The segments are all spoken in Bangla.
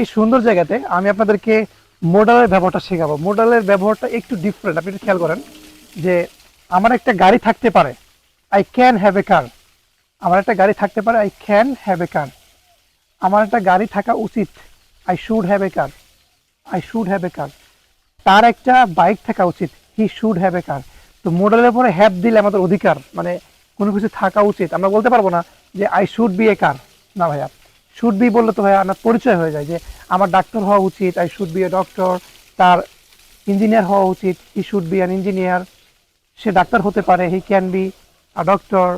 এই সুন্দর জায়গাতে আমি আপনাদেরকে মোডালের ব্যবহারটা শেখাবো। মোডালের ব্যবহারটা একটু ডিফারেন্ট আপনি একটু খেয়াল করেন যে আমার একটা গাড়ি থাকতে পারে I can have a car আমার একটা গাড়ি থাকতে পারে I can have a car আমার একটা গাড়ি থাকা উচিত I should have a car I should have a car তার একটা বাইক থাকা উচিত হি শুড হ্যাভ এ কার তো মোডালের পরে হ্যাভ দিলে আমাদের অধিকার মানে কোনো কিছু থাকা উচিত। আমরা বলতে পারব না যে I should be a car না ভাইয়া। শুড বি বললে তো ভাইয়া আমার পরিচয় হয়ে যায় যে আমার ডাক্তার হওয়া উচিত I should be a doctor তার ইঞ্জিনিয়ার হওয়া উচিত he should be an engineer say doctor হতে পারে he can be a doctor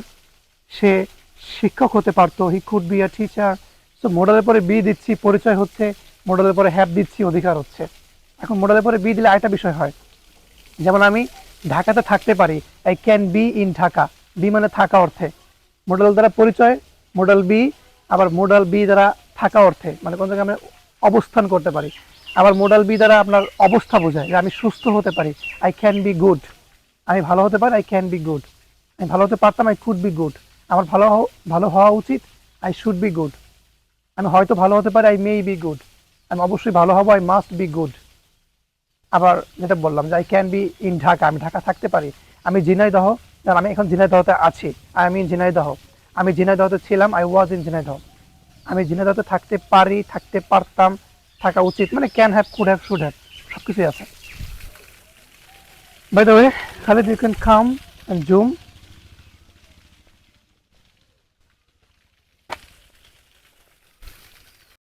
সে শিক্ষক হতে পারতো he could be a teacher so মোডালের পরে বি দিচ্ছি, পরিচয় হচ্ছে মোডালের পরে হ্যাপ দিচ্ছি, অধিকার হচ্ছে। এখন মোডালের পরে বি দিলে আরেকটা বিষয় হয়। যেমন আমি ঢাকাতে থাকতে পারি I can be in Dhaka be মানে থাকা অর্থে। মোডাল দ্বারা পরিচয় মোডাল বি আবার মোডাল বি দ্বারা থাকা অর্থে মানে কোন জায়গায় আমি অবস্থান করতে পারি। আবার মোডাল বি দ্বারা আপনার অবস্থা বোঝায় যে আমি সুস্থ হতে পারি। আই ক্যান বি গুড আমি ভালো হতে পারি আই ক্যান বি গুড আমি ভালো হতে পারতাম আই কুড বি গুড আমার ভালো ভালো হওয়া উচিত আই শুড বি গুড আমি হয়তো ভালো হতে পারি আই মে বি গুড আমি অবশ্যই ভালো হব আই মাস্ট বি গুড আবার যেটা বললাম যে I can be in Dhaka, আমি ঢাকা থাকতে পারি। আমি ঝিনাইদহ যেমন আমি এখন ঝিনাইদহতে আছি। I am in Jhenaidah. আমি ঝিনাইদহতে ছিলাম আই ওয়াজ ইন ঝিনাইদহ। আমি ঝিনাইদহতে থাকতে পারি, থাকতে পারতাম, থাকা উচিত। মানে can have could have should have সব কিছুই আছে। By the way Khalid you can come and zoom